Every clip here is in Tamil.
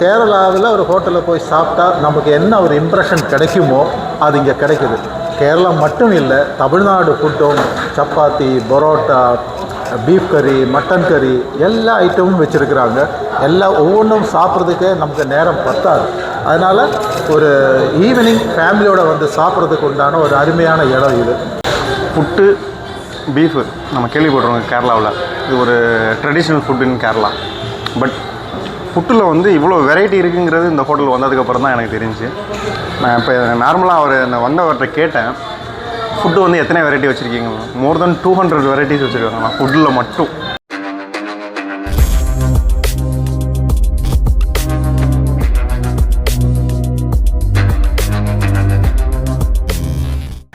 கேரளாவில் ஒரு ஹோட்டலில் போய் சாப்பிட்டா நமக்கு என்ன ஒரு இம்ப்ரெஷன் கிடைக்குமோ அது இங்கே கிடைக்குது. கேரளா மட்டும் இல்லை தமிழ்நாடு ஃபுட்டும் சப்பாத்தி பரோட்டா பீஃப் கறி மட்டன் கறி எல்லா ஐட்டமும் வச்சுருக்குறாங்க. எல்லா ஒவ்வொன்றும் சாப்பிட்றதுக்கே நமக்கு நேரம் பத்தாது. அதனால் ஒரு ஈவினிங் ஃபேமிலியோடு வந்து சாப்பிட்றதுக்கு உண்டான ஒரு அருமையான இடம் இது. புட்டு பீஃபு நம்ம கேள்விப்பட்டிருக்கோம் கேரளாவில். இது ஒரு traditional food in Kerala. But புட்டில் வந்து இவ்வளோ வெரைட்டி இருக்குங்கிறது இந்த ஹோட்டல் வந்ததுக்கப்புறம் தான் எனக்கு தெரிஞ்சு நான் இப்போ நார்மலாக அவர் நான் வந்தவர்கிட்ட கேட்டேன் ஃபுட்டு வந்து எத்தனை வெரைட்டி வச்சுருக்கீங்க? More than two hundred varieties வச்சுருக்காங்க. ஃபுட்டில் மட்டும்.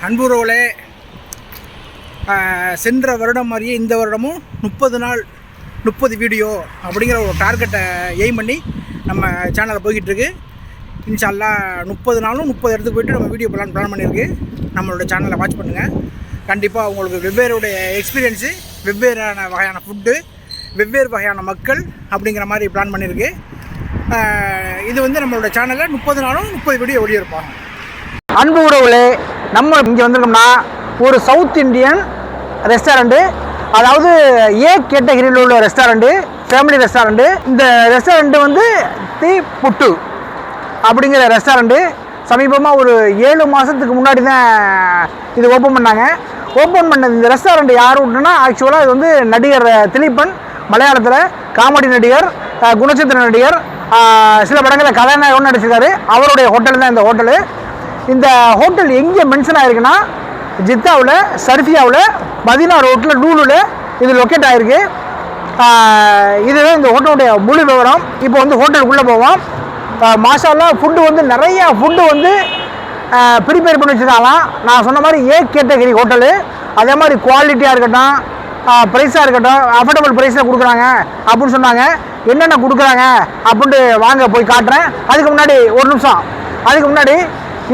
அன்புறவுகளே சென்ற வருடம் மாதிரியே இந்த வருடமும் முப்பது நாள் முப்பது வீடியோ அப்படிங்கிற ஒரு டார்கெட்டை எய்ம் பண்ணி நம்ம சேனலில் போய்கிட்டுருக்கு. இன்ஷால்லா முப்பது நாளும் முப்பது இடத்துக்கு போய்ட்டு நம்ம வீடியோ பிளான் பிளான் பண்ணியிருக்கு. நம்மளோட சேனலை வாட்ச் பண்ணுங்கள் கண்டிப்பாக உங்களுக்கு வெவ்வேறுடைய எக்ஸ்பீரியன்ஸு வெவ்வேறான வகையான ஃபுட்டு வெவ்வேறு வகையான மக்கள் அப்படிங்கிற மாதிரி பிளான் பண்ணியிருக்கு. இது வந்து நம்மளோட சேனலில் முப்பது நாளும் முப்பது வீடியோ வெளியிருப்பாங்க அன்பு உறவுகளே நம்ம இங்கே வந்திருக்கோம்னா ஒரு சவுத் இந்தியன் ரெஸ்டாரண்ட்டு அதாவது ஏ கேட்டகரியில் உள்ள ரெஸ்டாரண்ட்டு ஃபேமிலி ரெஸ்டாரண்ட்டு இந்த ரெஸ்டாரண்ட்டு வந்து தி புட்டு அப்படிங்கிற ரெஸ்டாரண்ட்டு சமீபமாக ஒரு ஏழு மாதத்துக்கு முன்னாடி தான் இது ஓப்பன் பண்ணாங்க. ஓப்பன் பண்ண இந்த ரெஸ்டாரண்ட் யார் விட்டுனா ஆக்சுவலாக இது வந்து நடிகர் திலீபன் மலையாளத்தில் காமெடி நடிகர் குணச்சித்திர நடிகர் சில படங்களில் கதாநாயகன் நடிச்சிருக்காரு. அவருடைய ஹோட்டல் தான் இந்த ஹோட்டலு இந்த ஹோட்டல் எங்கே மென்ஷன் ஆயிருக்குன்னா ஜித்தாவில் சர்ஃபியாவில் மதினா ரோட்டில் நூலில் இது லொக்கேட் ஆகிருக்கு இதுதான் இந்த ஹோட்டலுடைய முழு விவரம். இப்போ வந்து ஹோட்டலுக்குள்ளே போவோம். மாஷாலாம் ஃபுட்டு வந்து நிறையா ஃபுட்டு வந்து ப்ரிப்பேர் பண்ணி வச்சுருக்காங்களாம். நான் சொன்ன மாதிரி ஏ கேட்டகரி ஹோட்டலு. அதே மாதிரி குவாலிட்டியாக இருக்கட்டும் ப்ரைஸாக இருக்கட்டும் அஃபோர்டபுள் ப்ரைஸில் கொடுக்குறாங்க அப்படின்னு சொன்னாங்க. என்னென்ன கொடுக்குறாங்க அப்படின்ட்டு வாங்க போய் காட்டுறேன். அதுக்கு முன்னாடி ஒரு நிமிஷம். அதுக்கு முன்னாடி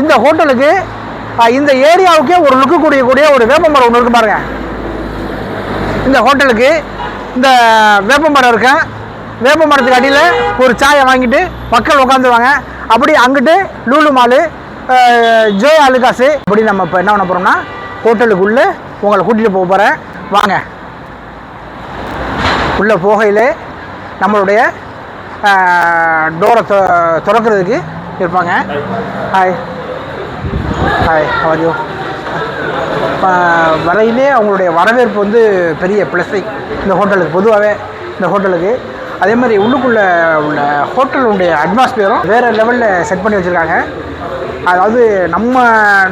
இந்த ஹோட்டலுக்கு இந்த ஏரியாவுக்கே ஒரு லுக்கு கூடிய கூடிய ஒரு வேப்பமரம் ஒன்று இருக்கு பாருங்க. இந்த ஹோட்டலுக்கு இந்த வேப்பமரம் இருக்கு வேப்ப மரத்துக்கு அடியில் ஒரு சாயை வாங்கிட்டு மக்கள் உட்காந்துருவாங்க அப்படி அங்கிட்டு லூலு மாலு ஜோ அலுகாசு அப்படி நம்ம இப்போ என்ன பண்ண போகிறோம்னா ஹோட்டலுக்குள்ளே உங்களை கூட்டிகிட்டு போக போகிறேன் வாங்க. உள்ளே போகையிலே நம்மளுடைய டோரை திறக்கிறதுக்கு இருப்பாங்க. ஹாய் ஹாய் ஹவர்யூ வரையிலே அவங்களுடைய வரவேற்பு வந்து பெரிய பிளஸை இந்த ஹோட்டலுக்கு பொதுவாகவே இந்த ஹோட்டலுக்கு. அதே மாதிரி உள்ளுக்குள்ளே உள்ள ஹோட்டலுடைய அட்மாஸ்பியரும் வேறு லெவலில் செட் பண்ணி வச்சுருக்காங்க. அதாவது நம்ம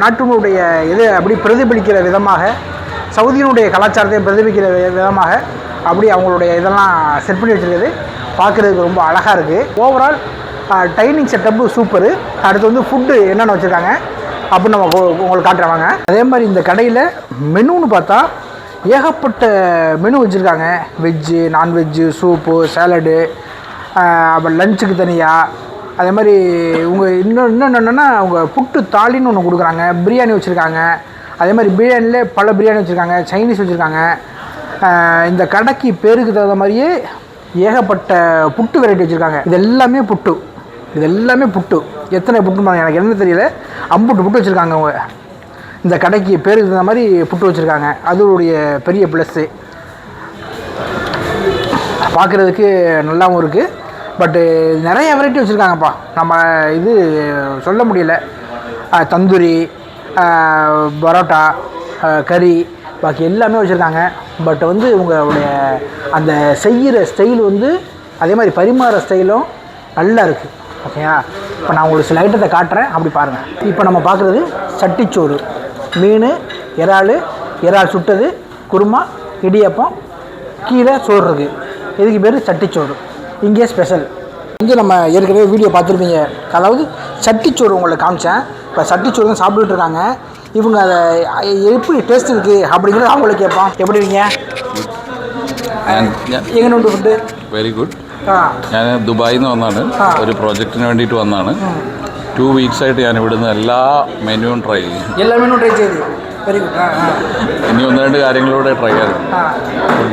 நாட்டினுடைய இது அப்படி பிரதிபலிக்கிற விதமாக சவுதியினுடைய கலாச்சாரத்தை பிரதிபலிக்கிற விதமாக அப்படி அவங்களுடைய இதெல்லாம் செட் பண்ணி வச்சுருக்குது. பார்க்குறதுக்கு ரொம்ப அழகாக இருக்குது ஓவரால் டைனிங் செட்டப்பு சூப்பரு அடுத்து வந்து ஃபுட்டு என்னென்ன வச்சுருக்காங்க? அப்படின்னு நம்ம உங்களுக்கு காட்டுறவாங்க அதே மாதிரி இந்த கடையில் மெனுன்னு பார்த்தா ஏகப்பட்ட மெனு வச்சுருக்காங்க. வெஜ்ஜு நான்வெஜ்ஜு சூப்பு சேலடு அப்புறம் லஞ்சுக்கு தனியாக அதே மாதிரி இவங்க இன்னும் இன்னொன்று என்னென்னா அவங்க புட்டு தாலின்னு ஒன்று கொடுக்குறாங்க. பிரியாணி வச்சுருக்காங்க. அதே மாதிரி பிரியாணிலே பல பிரியாணி வச்சுருக்காங்க. சைனீஸ் வச்சுருக்காங்க. இந்த கடைக்கு பேருக்கு தகுந்த மாதிரியே ஏகப்பட்ட புட்டு வெரைட்டி வச்சுருக்காங்க. இது எல்லாமே புட்டு. இது எல்லாமே புட்டு. எத்தனை புட்டுமா எனக்கு என்ன தெரியல. அம்புட்டு புட்டு வச்சுருக்காங்க அவங்க. இந்த கடைக்கு பேருக்கு தகுந்த மாதிரி புட்டு வச்சுருக்காங்க. அதோடைய பெரிய ப்ளஸ்ஸு. பார்க்குறதுக்கு நல்லாவும் இருக்குது பட்டு நிறைய வெரைட்டி வச்சுருக்காங்கப்பா. நம்ம இது சொல்ல முடியல. தந்தூரி பரோட்டா கறி பாக்கி எல்லாமே வச்சுருக்காங்க. பட் வந்து உங்களுடைய அந்த செய்கிற ஸ்டைல் வந்து அதே மாதிரி பரிமாற ஸ்டைலும் நல்லா இருக்குது ஓகேயா? இப்போ நான் உங்களுக்கு சில ஐட்டத்தை காட்டுறேன். அப்படி பாருங்கள் இப்போ நம்ம பார்க்குறது சட்டிச்சோறு. மீன் இறால் இறால் சுட்டது குருமா இடியப்பம் கீழே சோறு இருக்குது இதுக்கு பேர் சட்டிச்சோறு. இங்கே ஸ்பெஷல் இங்கே நம்ம ஏற்கனவே வீடியோ பார்த்துருப்பீங்க. அதாவது சட்டிச்சோறு உங்களை காமிச்சேன். இப்போ சட்டிச்சோறு தான் சாப்பிட்டுட்டு இருக்காங்க. இவங்க அதை எப்படி டேஸ்ட் இருக்குது அப்படிங்கிறது அவங்கள கேட்போம் எப்படி இருக்கீங்க? எங்கே ஃபுட்டு வெரி குட் ഞാൻ ദുബായിൽ നിന്ന് വന്നാണ് ആ. ഒരു പ്രോജക്റ്റിന് വേണ്ടിയിട്ട് വന്നാണ് ടു വീക്സ് ആയിട്ട് ഞാൻ ഇവിടുന്ന് എല്ലാ മെനുവും ട്രൈ ചെയ്യും എല്ലാ മെനു ട്രൈ ചെയ്ത് വെരി ഗുഡ് ആ ആ ഇനി ഒന്ന് രണ്ട് കാര്യങ്ങളൂടെ ട്രൈ ചെയ്തു ആ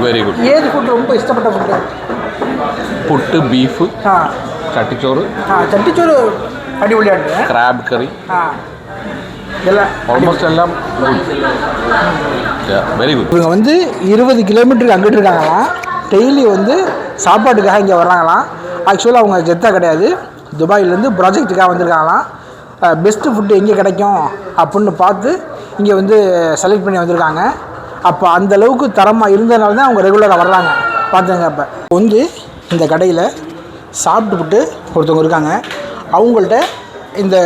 വെരി ഗുഡ് ഏത് ഫുഡ് ரொம்ப ഇഷ്ടപ്പെട്ട ഫുഡ് പുട്ട് ബീഫ് ആ ചട്ടിച്ചോറ് ആ ചട്ടിച്ചോറ് അടിപൊളിയായിട്ട് ക്രാബ് കറി ആ எல்லாம் ഓൾമോസ്റ്റ് എല്ലാം വെരി ഗുഡ് இவங்க வந்து இருபது கிலோமீட்டருக்கு அங்கிட்டு இருக்காங்களாம் டெய்லி வந்து சாப்பாட்டுக்காக இங்கே வர்றாங்களாம். ஆக்சுவலாக அவங்க கெத்தாக கிடையாது. துபாயிலேருந்து ப்ராஜெக்ட்டுக்காக வந்திருக்காங்களாம். பெஸ்ட்டு ஃபுட்டு எங்கே கிடைக்கும் அப்படின்னு பார்த்து இங்கே வந்து செலக்ட் பண்ணி வந்திருக்காங்க. அப்போ அந்த அளவுக்கு தரமாக இருந்ததுனால தான் அவங்க ரெகுலராக வர்றாங்க. பார்த்துங்க அப்போ. வந்து இந்த கடையில் சாப்பிட்டுப்புட்டு ஒருத்தவங்க இருக்காங்க. அவங்கள்ட்ட இந்த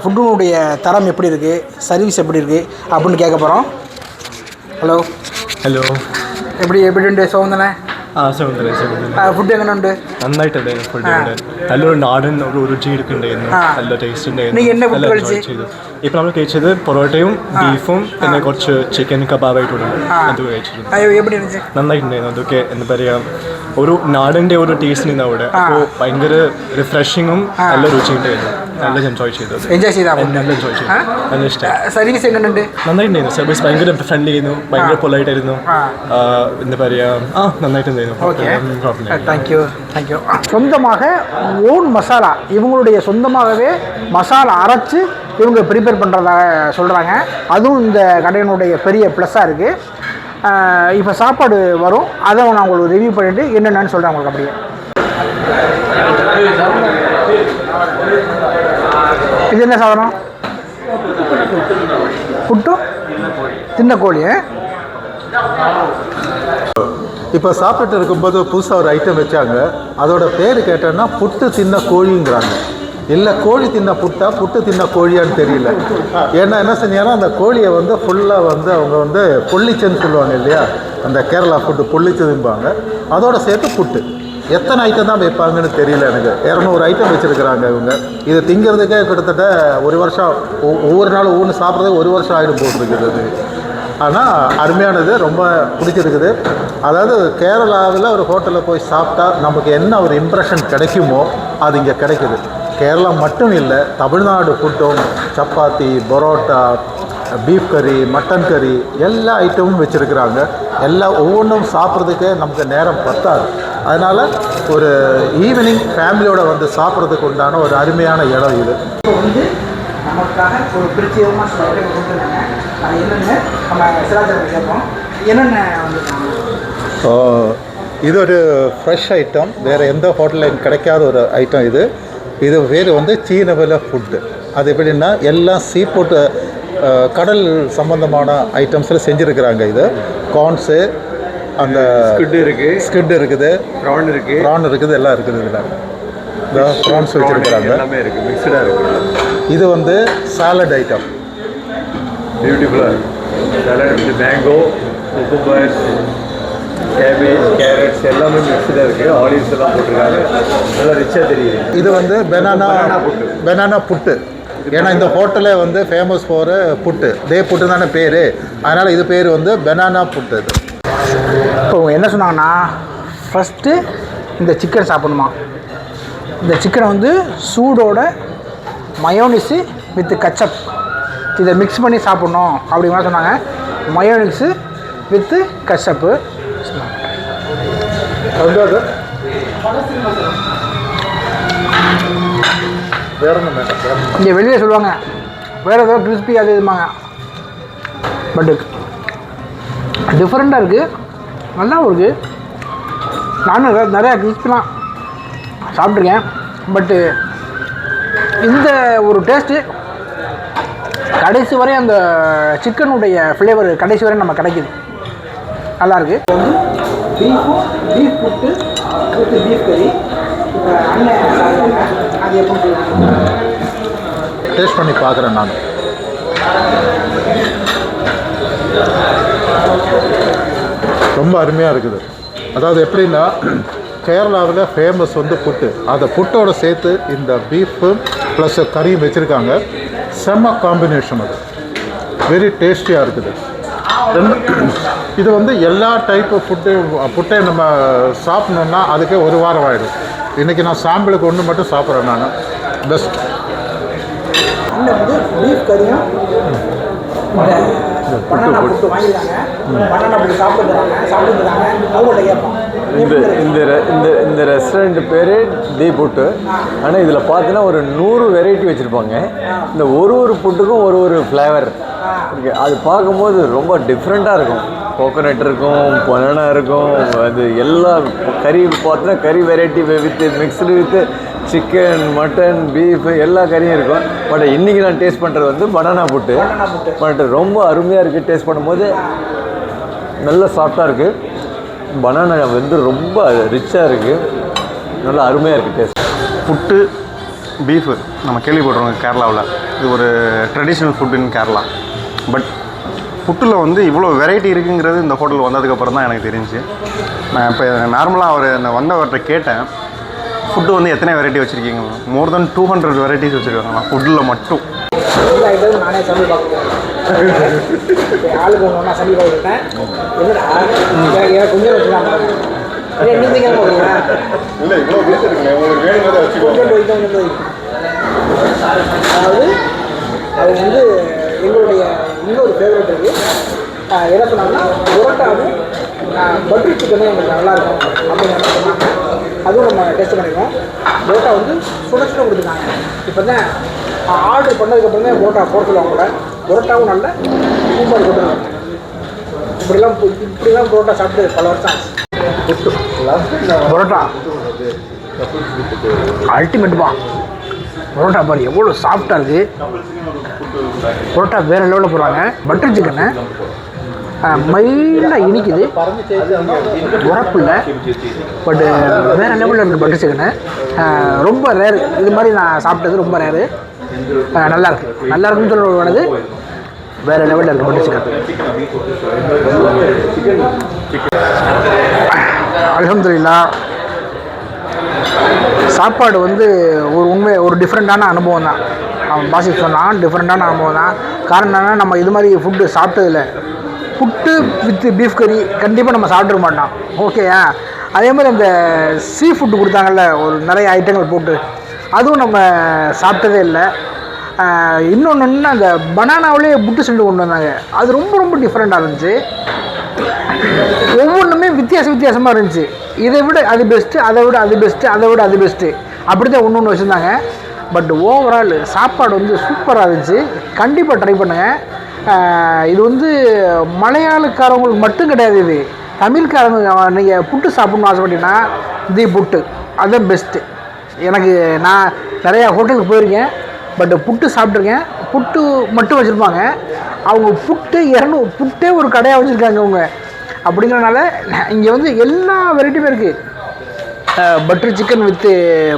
ஃபுட்டுனுடைய தரம் எப்படி இருக்குது சர்வீஸ் எப்படி இருக்குது அப்படின்னு கேட்க போகிறோம் ஹலோ ஹலோ எப்படி எப்படி ரெண்டு சோந்தனே ഫുഡ് എങ്ങനെയുണ്ട് നന്നായിട്ടുണ്ട് നല്ലൊരു നാടൻ ഒരു രുചി എടുക്കുന്നുണ്ടായിരുന്നു. നല്ല ടേസ്റ്റ് ഉണ്ടായിരുന്നു. ഇപ്പൊ നമ്മൾ കഴിച്ചത് പൊറോട്ടയും ബീഫും പിന്നെ കുറച്ച് ചിക്കൻ കബാബ് ആയിട്ടുണ്ട് അത് കഴിച്ചിട്ടുണ്ട് നന്നായിട്ടുണ്ടായിരുന്നു. അതൊക്കെ എന്താ പറയാ ഒരു നാടിൻ്റെ ഒരു ടേസ്റ്റ് നിന്ന് അവിടെ അപ്പോൾ ഭയങ്കര റിഫ്രഷിങ്ങും നല്ല രുചി ഉണ്ടായിരുന്നു നല്ല എൻജോയ് ചെയ്തത് എൻജോയ് ചെയ്താ നല്ല എൻജോയ് ചെയ്തു നല്ല ഇഷ്ടമായി സർവീസ് എങ്ങനെയുണ്ട് നന്നായിട്ടുണ്ടായിരുന്നു സർവീസ് ഭയങ്കര ഫ്രണ്ട്ലി ആയിരുന്നു ഭയങ്കര പൊലൈറ്റ് ആയിരുന്നു ആ. ആ, എന്താ പറയുക ആ നന്നായിട്ടുണ്ടായിരുന്നു ஓகே കുഴപ്പമില്ല தேங்க்யூ தேங்க்யூ சொந்தமாக ஓன் மசாலா இவங்களுடைய சொந்தமாகவே மசாலா அரைச்சு இவங்க ப்ரிப்பேர் பண்ணுறதாக சொல்கிறாங்க அதுவும் இந்த கடையினுடைய பெரிய ப்ளஸ்ஸாக இருக்குது இப்போ சாப்பாடு வரும். அதை நான் உங்களுக்கு ரிவ்யூ பண்ணிவிட்டு என்னென்னு சொல்கிறேன் உங்களுக்கு அப்படியே. இது என்ன சாதனம்? புட்டு? தின்ன கோழி இப்போ சாப்பிட்டு இருக்கும்போது புதுசாக ஒரு ஐட்டம் வச்சாங்க. அதோட பேர் கேட்டோன்னா புட்டு தின்ன கோழிங்கிறாங்க. இல்லை கோழி தின்ன புட்டா புட்டு தின்ன கோழியான்னு தெரியல. ஏன்னா என்ன செஞ்சாலும் அந்த கோழியை வந்து ஃபுல்லாக வந்து அவங்க வந்து பொள்ளிச்சன்னு சொல்லுவாங்க இல்லையா? அந்த கேரளா ஃபுட்டு பொள்ளிச்சதும்பாங்க அதோட சேர்த்து புட்டு. எத்தனை ஐட்டம் தான் வைப்பாங்கன்னு தெரியல எனக்கு. இரநூறு ஐட்டம் வச்சுருக்கிறாங்க இவங்க. இதை திங்கிறதுக்கே கிட்டத்தட்ட ஒரு வருஷம் ஒ- ஒவ்வொரு நாளும் ஒவ்வொன்று சாப்பிட்றதுக்கு ஒரு வருஷம் ஆகிடும் போட்டுருக்குது ஆனால் அருமையானது ரொம்ப பிடிச்சிருக்குது. அதாவது கேரளாவில் ஒரு ஹோட்டலில் போய் சாப்பிட்டா நமக்கு என்ன ஒரு இம்ப்ரெஷன் கிடைக்குமோ அது இங்கே கிடைக்குது. கேரளா மட்டும் இல்லை தமிழ்நாடு ஃபுட்டும் சப்பாத்தி பரோட்டா பீஃப் கறி மட்டன் கறி எல்லா ஐட்டமும் வச்சுருக்குறாங்க. எல்லா ஒவ்வொன்றும் சாப்பிட்றதுக்கே நமக்கு நேரம் பத்தாது. அதனால் ஒரு ஈவினிங் ஃபேமிலியோட வந்து சாப்பிட்றதுக்கு உண்டான ஒரு அருமையான இடம் இது. வந்து நமக்காக ஒரு பிரத்யேகமாக சில ஐட்டம் கொடுத்துருக்காங்க அது என்னென்ன நம்ம சிராஜன் கேட்போம். என்னென்ன வந்துருக்காங்க? ஸோ இது ஒரு ஃப்ரெஷ் ஐட்டம் வேறு எந்த ஹோட்டலில் கிடைக்காத ஒரு ஐட்டம் இது. இது பேர் வந்து சீனவல ஃபுட்டு அது எப்படின்னா எல்லாம் சீ ஃபுட்டு கடல் சம்பந்தமான ஐட்டம்ஸில் செஞ்சுருக்கிறாங்க இது. கார்ன்ஸு அந்த ஸ்குட் இருக்கு. ஸ்கிட் இருக்குது. ப்ரான் இருக்கு. ப்ரான் இருக்குது எல்லாம் இருக்குது இதில். இந்த ப்ரான்ஸ் வச்சுருக்கிறாங்க. எல்லாமே இருக்கு. மிக்சடா இருக்கு. இது வந்து சாலட் ஐட்டம் பியூட்டிஃபுல்லா இருக்கு. Salad mango cucumber cabbage carrots எல்லாமே மிக்சடா இருக்கு. ஆலிவ்ஸ் எல்லாம் போட்டிருக்காங்க. நல்லா ரிச்சா தெரியுது. இது வந்து banana Banana puttu. Banana puttu. ஏன்னா இந்த ஹோட்டலே வந்து ஃபேமஸ் ஃபார் புட்டு. தே புட்டு தானே பேர். அதனால் இது பேர் வந்து பெனானா புட்டு இது. இப்போ அவங்க என்ன சொன்னாங்கன்னா ஃபஸ்ட்டு இந்த சிக்கன் சாப்பிடணுமா? இந்த சிக்கனை வந்து சூடோட மயோனிஸு வித் கச்சப் இதை மிக்ஸ் பண்ணி சாப்பிட்ணும். அப்படிங்கிற சொன்னாங்க. மயோனிஸு வித்து கச்சப்பு வேற வேண்டாம் இங்கே வெளியே சொல்லுவாங்க. வேறு ஏதோ கிறிஸ்பி அது இதுமாங்க பட்டு டிஃப்ரெண்ட்டாக இருக்குது நல்லாவும் இருக்குது நானும் நிறைய- நிறையா கிறிஸ்பிலாம் சாப்பிட்ருக்கேன் பட்டு இந்த ஒரு டேஸ்ட்டு கடைசி வரை அந்த சிக்கனுடைய ஃப்ளேவர் கடைசி வரை நம்ம கிடைக்குது. நல்லாயிருக்கு வந்து பீஃபும் பீஃப் புட்டு வித் பீஃப் கறி அண்ணன் அது எப்படி டேஸ்ட் பண்ணி பார்க்குறேன் நான். ரொம்ப அருமையாக இருக்குது. அதாவது எப்படின்னா கேரளாவில் ஃபேமஸ் வந்து புட்டு. அந்த புட்டோட சேர்த்து இந்த பீஃபு ப்ளஸ் கறியும் வச்சுருக்காங்க. செம்ம காம்பினேஷன் அது. வெரி டேஸ்டியாக இருக்குது. இது வந்து எல்லா டைப்பு ஃபுட்டு புட்டையும் நம்ம சாப்பிட்ணுன்னா அதுக்கே ஒரு வாரம் ஆகிடும் இன்றைக்கி நான் சாம்பிளுக்கு ஒன்று மட்டும் சாப்பிட்றேன் நான். பெஸ்ட் அண்ணன் வந்து பீஃப் கறியும் இந்த பனானா புட்டு வாங்கியிருக்காங்க. பனானா புட்டு சாப்பிட்டு தராங்க சாப்பிட்டு தராங்க அவங்கள்ட்ட கேட்போம். இந்த இந்த ரெ- இந்த இந்த ரெஸ்டாரண்ட் பேர் தி புட்டு ஆனால் இதில் பார்த்தீங்கன்னா ஒரு நூறு வெரைட்டி வச்சுருப்பாங்க. இந்த ஒரு ஒரு புட்டுக்கும் ஒரு ஒரு ஃப்ளேவர் இருக்கு. அது பார்க்கும்போது ரொம்ப டிஃப்ரெண்ட்டாக இருக்கும். கோகோனட் இருக்கும் பனானா இருக்கும் அது எல்லா கறி பார்த்தீங்கன்னா கறி variety with mixed with chicken mutton beef எல்லா கறியும் இருக்கும். பட் இன்றைக்கி நான் டேஸ்ட் பண்ணுறது வந்து பனானா புட்டு. பட் ரொம்ப அருமையாக இருக்குது டேஸ்ட் பண்ணும்போது நல்ல சாஃப்டாக இருக்குது பனானா வந்து ரொம்ப ரிச்சாக இருக்குது நல்லா அருமையாக இருக்குது டேஸ்ட் புட்டு பீஃபு நம்ம கேள்விப்பட்டிருக்கோம் கேரளாவில். இது ஒரு ட்ரெடிஷ்னல் ஃபுட்டுன்னு கேரளா. பட் புட்டில் வந்து இவ்வளோ வெரைட்டி இருக்குங்கிறது இந்த ஹோட்டல் வந்ததுக்கப்புறம் தான் எனக்கு தெரிஞ்சு. நான் இப்போ நார்மலாக அவர் நான் வந்தவர்கிட்ட கேட்டேன். ஃபுட்டு வந்து எத்தனை வெரைட்டி வச்சுருக்கீங்க? More then two hundred varieties வச்சுருக்காங்களா ஃபுட்டில் மட்டும். ஆளுக்கு ஒன்று எனக்கு எனக்கு கொஞ்சம் வச்சுக்கலாம் நீ திங்க போகிறீங்க இல்லை இவ்வளோ இருக்குங்க உங்களுக்கு வேணுங்கிறத கொஞ்சம் வைக்க கொஞ்சம் அதாவது அது வந்து எங்களுடைய இன்னொரு ஃபேவரட் இருக்குது என்ன சொன்னாங்கன்னா புரோட்டாவும் பட்டர் சிக்கனும் எங்களுக்கு நல்லாயிருக்கும் சொன்னாங்க. அதுவும் நம்ம டெஸ்ட் பண்ணியிருக்கோம் புரோட்டா வந்து சுட சுட கொடுத்துருக்காங்க. இப்போ தான் ஆர்டர் பண்ணதுக்கப்புறம் புரோட்டா போட சொல்லுவாங்க கூட புரோட்டாவும் நல்ல சூப்பர் கொடுத்துருக்காங்க இப்படிலாம் இப்படிலாம் புரோட்டா சாப்பிட்டு பல வருஷம் ஆச்சு. புரோட்டா. அல்டிமேட்டுப்பா பரோட்டா பாரு எவ்வளோ சாஃப்டாக இருக்குது பரோட்டா வேறு லெவலில் போடுறாங்க. பட்டர் சிக்கனு மைல்டாக இனிக்குது. உரப்பு இல்லை. பட்டு வேறு லெவலில் இருக்குது பட்டர் சிக்கனு ரொம்ப ரேரு இது மாதிரி நான் சாப்பிட்டது ரொம்ப ரேரு நல்லா இருக்கு. நல்லா இருக்குன்னு சொல்லுவானது வேறு லெவலில் இருக்கு. மட்டும் சிக்கன். அலமதுல்லா சாப்பாடு வந்து ஒரு உண்மை ஒரு டிஃப்ரெண்ட்டான அனுபவம் தான். அவன் பாசி சொன்னான் டிஃப்ரெண்ட்டான அனுபவம் தான். காரணம் என்னென்னா நம்ம இது மாதிரி ஃபுட்டு சாப்பிட்டதில்ல. புட்டு வித் பீஃப் கறி கண்டிப்பாக நம்ம சாப்பிட்ருக்க மாட்டோம். ஓகேயா அதே மாதிரி அந்த சீ ஃபுட்டு கொடுத்தாங்கல்ல ஒரு நிறைய ஐட்டங்கள் போட்டு. அதுவும் நம்ம சாப்பிட்டதே இல்லை. இன்னொன்று அந்த பனானாவிலே புட்டு செண்டு கொண்டு வந்தாங்க. அது ரொம்ப ரொம்ப டிஃப்ரெண்ட்டாக இருந்துச்சு. ஒவ்வொன்றுமே வித்தியாச வித்தியாசமாக இருந்துச்சு. இதை விட அது பெஸ்ட்டு அதை விட அது பெஸ்ட்டு அதை விட அது பெஸ்ட்டு அப்படி தான் ஒன்று ஒன்று வச்சுருந்தாங்க. பட் ஓவரால் சாப்பாடு வந்து சூப்பராக இருந்துச்சு. கண்டிப்பாக ட்ரை பண்ணுங்கள் இது வந்து மலையாளக்காரவங்களுக்கு மட்டும் கிடையாது இது. தமிழ்காரங்க நீங்கள் புட்டு சாப்பிட்ணுன்னு ஆசைப்பட்டீங்கன்னா தி புட்டு. அதுதான் பெஸ்ட்டு எனக்கு நான் நிறையா ஹோட்டலுக்கு போயிருக்கேன் பட் புட்டு சாப்பிட்ருக்கேன் புட்டு மட்டும் வச்சுருப்பாங்க. அவங்க புட்டு இரநூ புட்டே ஒரு கடையாக வச்சுருக்காங்க அவங்க. அப்படிங்கிறனால இங்கே வந்து எல்லா வெரைட்டியுமே இருக்குது butter chicken with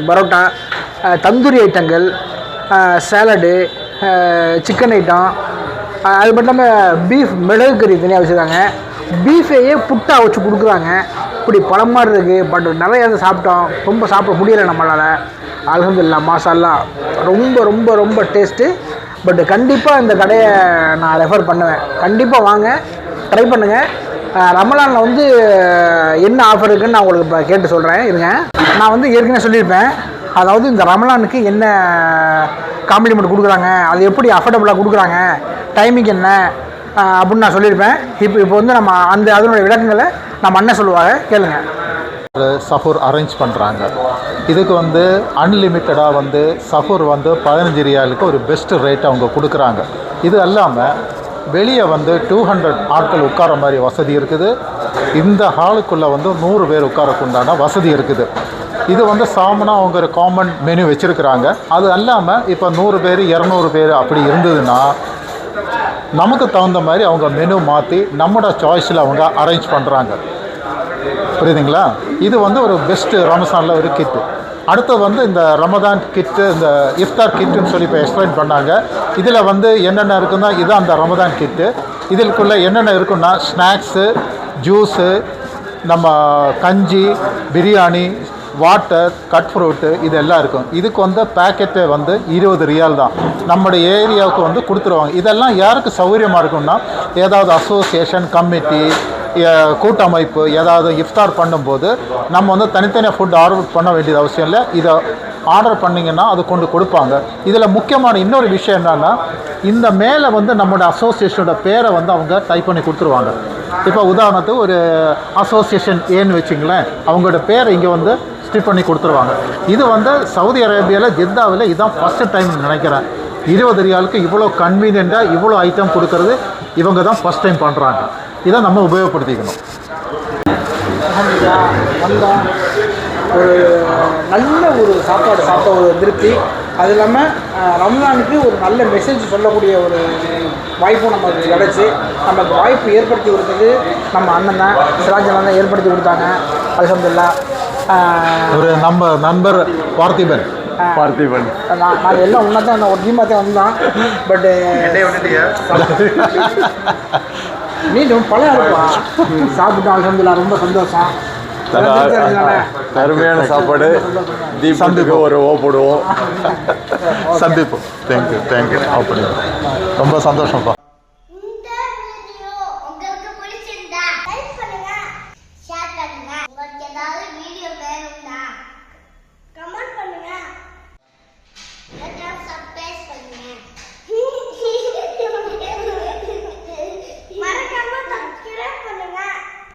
parotta tandoori ஐட்டங்கள் சேலடு சிக்கன் ஐட்டம் அது மட்டும் இல்லாமல் பீஃப் மிளகு கறி தனியாக வச்சுருக்காங்க. பீஃபையே புட்டாக வச்சு கொடுக்குறாங்க. இப்படி பழம் மாதிரி இருக்குது பட் நிறைய இதை சாப்பிட்டோம். ரொம்ப சாப்பிட முடியலை நம்மளால். அலகம்துல்லா மாசாலா ரொம்ப ரொம்ப ரொம்ப டேஸ்ட்டு பட் கண்டிப்பாக இந்த கடையை நான் ரெஃபர் பண்ணுவேன். கண்டிப்பாக வாங்க ட்ரை பண்ணுங்கள் ரமலானில் வந்து என்ன ஆஃபர் இருக்குன்னு நான் உங்களுக்கு இப்போ கேட்டு சொல்கிறேன் இருங்க. நான் வந்து ஏற்கனவே சொல்லியிருப்பேன். அதாவது இந்த ரமலானுக்கு என்ன காம்ப்ளிமெண்ட் கொடுக்குறாங்க? அது எப்படி அஃபோர்டபுளாக கொடுக்குறாங்க? டைமிங் என்ன? அப்படின்னு நான் சொல்லியிருப்பேன். இப்போ இப்போ வந்து நம்ம அந்த அதனுடைய விளக்கங்களை நம்ம அண்ணன் சொல்லுவாங்க கேளுங்க. சஃபூர் அரேஞ்ச் பண்ணுறாங்க இதுக்கு வந்து அன்லிமிட்டடாக வந்து சஃபூர் வந்து பதினஞ்சு ரியாலுக்கு ஒரு பெஸ்ட் ரேட் அவங்க கொடுக்குறாங்க. இது அல்லாமல் வெளியே வந்து டூ ஹண்ட்ரட் ஆட்கள் உட்கார மாதிரி வசதி இருக்குது. இந்த ஹாலுக்குள்ளே வந்து நூறு பேர் உட்காரக்குண்டான வசதி இருக்குது. இது வந்து சாமனாக அவங்க ஒரு காமன் மெனு வச்சுருக்குறாங்க. அது அல்லாமல் இப்போ நூறு பேர் இரநூறு பேர் அப்படி இருந்ததுன்னா நமக்கு தகுந்த மாதிரி அவங்க மெனு மாற்றி நம்மளோட சாய்ஸில் அவங்க அரேஞ்ச் பண்ணுறாங்க புரியுதுங்களா? இது வந்து ஒரு பெஸ்ட்டு ரமசானில் ஒரு கிட்டு அடுத்தது வந்து இந்த ரமதான் கிட்டு இந்த இஃப்தார் கிட்டுன்னு சொல்லி இப்போ எக்ஸ்பிளைன் பண்ணாங்க. இதில் வந்து என்னென்ன இருக்குன்னா இதுதான் அந்த ரமதான் கிட்டு இதற்குள்ளே என்னென்ன இருக்குன்னா ஸ்நாக்ஸு ஜூஸு நம்ம கஞ்சி பிரியாணி வாட்டர் கட் ஃப்ரூட்டு இது எல்லாம் இருக்கும். இதுக்கு வந்து பேக்கெட்டே வந்து இருபது ரியால் தான். நம்முடைய ஏரியாவுக்கு வந்து கொடுத்துருவாங்க. இதெல்லாம் யாருக்கு சௌகரியமாக இருக்கும்னா ஏதாவது அசோசியேஷன் கமிட்டி கூட்டமைப்பு ஏதாவது இஃப்தார் பண்ணும்போது நம்ம வந்து தனித்தனியாக ஃபுட் ஆர்டர் பண்ண வேண்டியது அவசியம் இல்லை. இதை ஆர்டர் பண்ணிங்கன்னா அது கொண்டு கொடுப்பாங்க. இதில் முக்கியமான இன்னொரு விஷயம் என்னென்னா இந்த மேலே வந்து நம்மளோட அசோசியேஷனோட பேரை வந்து அவங்க டைப் பண்ணி கொடுத்துருவாங்க. இப்போ உதாரணத்துக்கு ஒரு அசோசியேஷன் ஏன்னு வச்சுங்களேன். அவங்களோட பேரை இங்கே வந்து ஸ்டிப் பண்ணி கொடுத்துருவாங்க. இது வந்து சவுதி அரேபியாவில் ஜித்தாவில் இதுதான் ஃபஸ்ட்டு டைம் நினைக்கிறேன். இருபது ரியாலுக்கு இவ்வளோ கன்வீனியண்ட்டாக இவ்வளோ ஐட்டம் கொடுக்கறது இவங்க தான் ஃபஸ்ட் டைம் பண்ணுறாங்க இதை நம்ம உபயோகப்படுத்திக்கணும். வந்தோம் ஒரு நல்ல ஒரு சாப்பாடு சாப்பிட்ட ஒரு திருப்தி. அது இல்லாமல் ரம்ஜானுக்கு ஒரு நல்ல மெசேஜ் சொல்லக்கூடிய ஒரு வாய்ப்பும் நமக்கு கிடச்சி. நமக்கு வாய்ப்பு ஏற்படுத்தி கொடுத்தது நம்ம அண்ணன் தான். சிராஜ் அண்ணன் தான் ஏற்படுத்தி கொடுத்தாங்க. அலமதுல்லா ஒரு நம்ம நண்பர் பார்த்திபன். பார்த்திபன். நான் எல்லாம் ஒன்றா தான் ஒரு டீமாக தான் வந்தோம் பட்டு நீ ரொம்ப பழைய அனுப்பா சாப்பிட்டோம் ரொம்ப சந்தோஷம். அருமையான சாப்பாடு. தீபத்துக்கு ஒரு ஓ போடுவோம். சந்திப்போம். தேங்க்யூ தேங்க்யூ அப்படி ரொம்ப சந்தோஷம்ப்பா.